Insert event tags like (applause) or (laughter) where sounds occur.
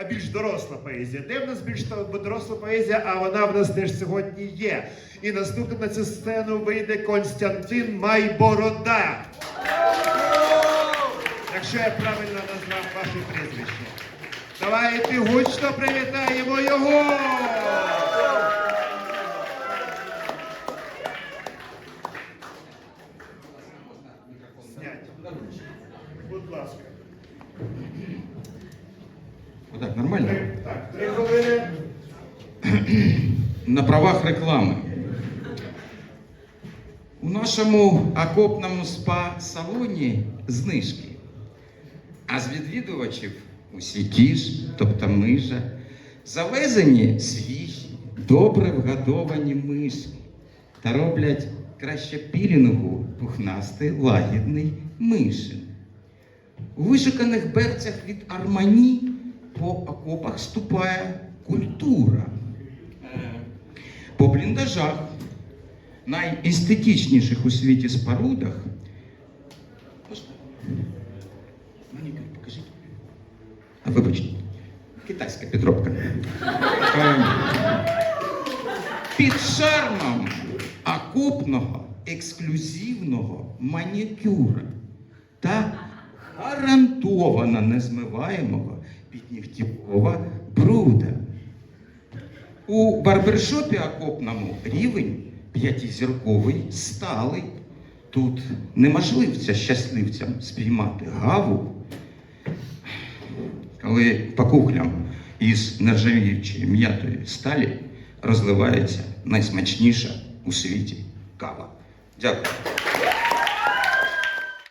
а, більш доросла поезія. Де в нас більш доросла поезія, а вона в нас теж сьогодні є. І наступним на цю сцену вийде Константин Майборода. Якщо я правильно назвав ваше прізвище. Давайте гучно привітаємо його! Будь ласка. Отак, нормально? Так, три хвилини. (clears throat) На правах реклами. У нашому окопному спа-салоні знижки. А з відвідувачів усі ті ж, тобто ми же, завезені свіжі, добре вгодовані мишки та роблять краще пілінгу пухнастий лагідний мишин. У вишуканих берцях від Армані по окопах ступає культура. По бліндажах, найестетичніших у світі спорудах. Манікюр, покажіть. А вибачте, китайська підробка. Під шармом окопного ексклюзивного манікюра та гарантовано незмиваємого піднігтєвого бруда. У барбершопі окопному рівень п'ятизірковий сталий. Тут неможливця щасливцям спіймати гаву, коли по кухлям із нержавіючої м'ятої сталі розливається найсмачніша у світі кава. Дякую.